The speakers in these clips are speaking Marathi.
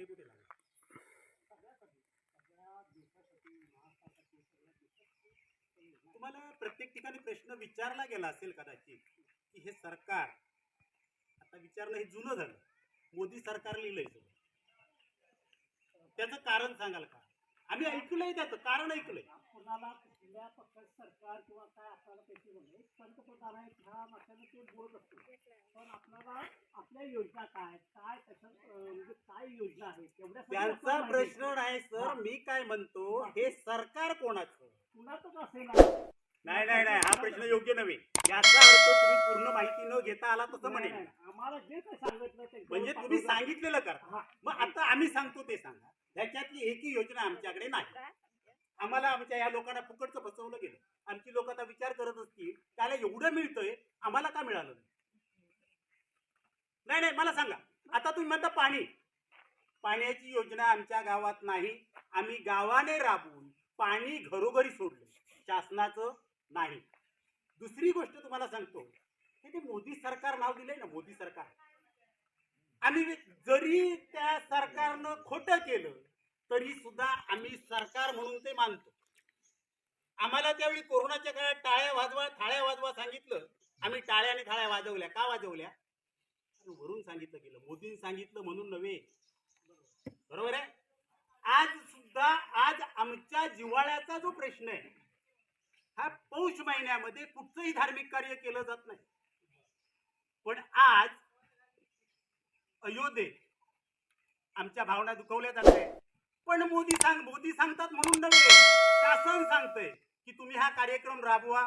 ते कुठे लागले तुम्हाला प्रत्येक ठिकाणी प्रश्न विचारला गेला असेल कदाचित की हे सरकार आता विचारलं हे जुनं झालं मोदी सरकार लिहिलंय सगळं. त्याचं कारण सांगाल का? आम्ही ऐकलंय त्याचं कारण ऐकलंय. कुणाला कुठल्या पक्षाचं सरकार किंवा काय आपल्याला पैसे म्हणले पंतप्रधान आहेत ह्या मताने ते बोलत असतो पण आपल्याला आपल्या योजना काय? काय म्हणजे काय योजना तेवढ्यासाठी त्यांचा प्रश्न नाही सर. मी काय म्हणतो हे. सरकार कोणाचं? कुणाचंच असेल. नाही. नाही नाही हा प्रश्न योग्य नव्हे. याचा अर्थ तुम्ही पूर्ण माहिती न घेता आला तसं नाही, आम्हाला जे काही सांगितलं ते म्हणजे तुम्ही. सांगितलेलं करा. हा. मग आता आम्ही सांगतो ते सांगा. ह्याच्यातली एकही योजना आमच्याकडे नाही. आम्हाला आमच्या या लोकांना फुकटचं फसवलं गेलं. आमची लोक आता विचार करत असतील त्याला एवढं मिळतंय आम्हाला का मिळालं नाही? नाही नाही मला सांगा. आता तुम्ही म्हणता पाणी. पाण्याची योजना आमच्या गावात नाही. आम्ही गावाने राबवून पाणी घरोघरी सोडलं. शासनाचं नाही. दुसरी गोष्ट तुम्हाला सांगतो. हे ते मोदी सरकार नाव दिलंय ना मोदी सरकार. आम्ही जरी त्या सरकारनं खोटं केलं तरी सुद्धा आम्ही सरकार म्हणून ते मानतो. आम्हाला त्यावेळी कोरोनाच्या काळात टाळ्या वाजवा थाळ्या वाजवा सांगितलं. आम्ही टाळ्या आणि थाळ्या वाजवल्या. का वाजवल्या? कारण भरून सांगितलं गेलं. मोदींनी सांगितलं म्हणून नव्हे. बरोबर आहे? आज सुद्धा आज आमच्या जिव्हाळ्याचा जो प्रश्न आहे हा पौष महिन्यामध्ये कुठचंही धार्मिक कार्य केलं जात नाही. पण आज अयोध्येत आमच्या भावना दुखवल्या जात आहेत. पण मोदी सांग मोदी सांगतात म्हणून नव्हे. शासन सांगतंय की तुम्ही हा कार्यक्रम राबवा.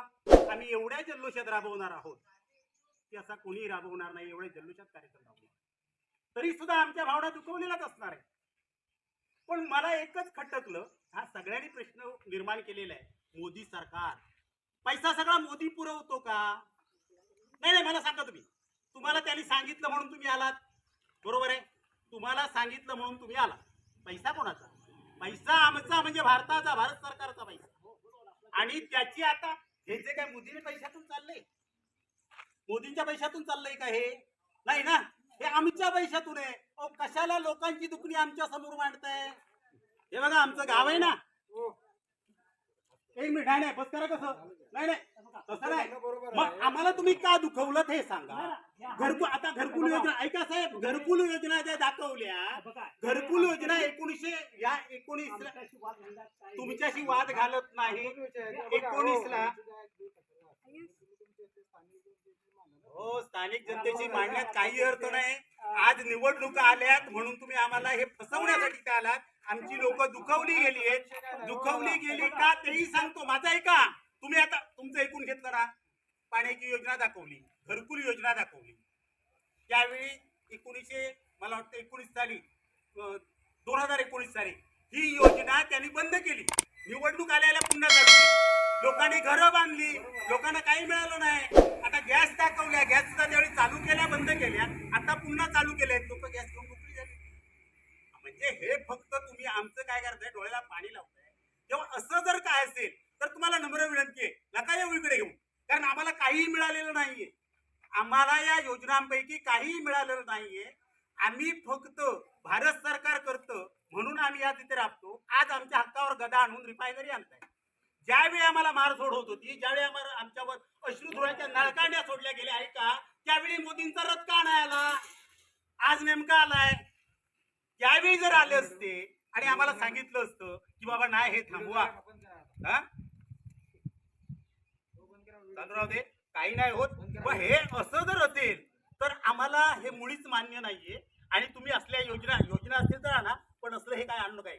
आम्ही एवढ्या जल्लोषात राबवणार आहोत. की असा कोणी राबवणार नाही एवढे जल्लोषात कार्यक्रम राबवणार तरी सुद्धा आमच्या भावना दुखवलेल्याच असणार आहे पण मला एकच खटकलं हा सगळ्यांनी प्रश्न निर्माण केलेला आहे मोदी सरकार. पैसा सगळा मोदी पुरवतो का? नाही नाही मला सांगा तुम्ही. तुम्हाला त्यांनी सांगितलं म्हणून तुम्ही आलात. बरोबर आहे? तुम्हाला सांगितलं म्हणून तुम्ही आला पैसा कोणाचा? पैसा आमचा म्हणजे भारताचा भारत सरकारचा पैसा. आणि त्याची आता हे जे काय मोदीने पैशातून चाललंय मोदींच्या पैशातून चाललंय का हे? नाही ना? हे आमच्या पैशातून आहे. अहो कशाला लोकांची दुखणी आमच्यासमोर मांडताय? हे बघा आमचं गाव आहे ना? एक मिनिट नाही नाही बस करा कसं नाही नाही तसं नाही. मग आम्हाला तुम्ही का दुखवलं ते सांगा? घरकुल आता घरकुल योजना ऐका साहेब घरकुल योजना ज्या दाखवल्या घरकुल योजना एकोणीसशे या एकोणीस तुमच्याशी वाद घालत नाही. एकोणीसला हो स्थानिक जनतेची मांडण्यात काही अर्थ नाही. आज निवडणुका आल्यात म्हणून तुम्ही आम्हाला हे फसवण्यासाठी काय आलात? आमची लोक दुखवली गेली आहेत. दुखवली गेली का तेही सांगतो. माझं ऐका. तुम्ही आता तुमचं ऐकून घेतलं ना. पाण्याची योजना दाखवली. घरकुल योजना दाखवली. त्यावेळी एकोणीसशे मला वाटतं एकोणीस साली दोन हजार एकोणीस साली ही योजना त्यांनी बंद केली निवडणूक आल्याला पुन्हा चालू केली लोकांनी घरं बांधली. लोकांना काही मिळालं नाही. आता गॅस दाखवल्या. गॅस सुद्धा त्यावेळी चालू केल्या बंद केल्या आता पुन्हा चालू केल्या. लोक गॅस घेऊन मोकळी झाली. म्हणजे हे फक्त तुम्ही आमचं काय करताय? डोळ्याला पाणी लावताय. तेव्हा असं जर काय असेल तर तुम्हाला नम्र विनंती आहे नका येऊ इकडे घेऊन. कारण आम्हाला काहीही मिळालेलं नाहीये. आम्हाला या योजनांपैकी काहीही मिळालेलं नाहीये. आम्ही फक्त भारत सरकार करतं म्हणून आम्ही आज इथे राबतो. आज आमच्या हक्कावर गदा आणून रिफायनरी आणताय. ज्यावेळी आम्हाला मारझोड होत होती ज्यावेळी आम्हाला आमच्यावर अश्रुधुराच्या नळकांड्या सोडल्या गेल्या आहे का त्यावेळी मोदींचा रथ का नाही आला? आज नेमका आलाय. त्यावेळी जर आले असते आणि आम्हाला सांगितलं असतं की बाबा नाही हे थांबवा. चालू दे. काही नाही होत. हे असं जर असेल तर आम्हाला हे मुळीच मान्य नाहीये. आणि तुम्ही असल्या योजना योजना असतील तर आणा पण असलं हे काय आणलं काय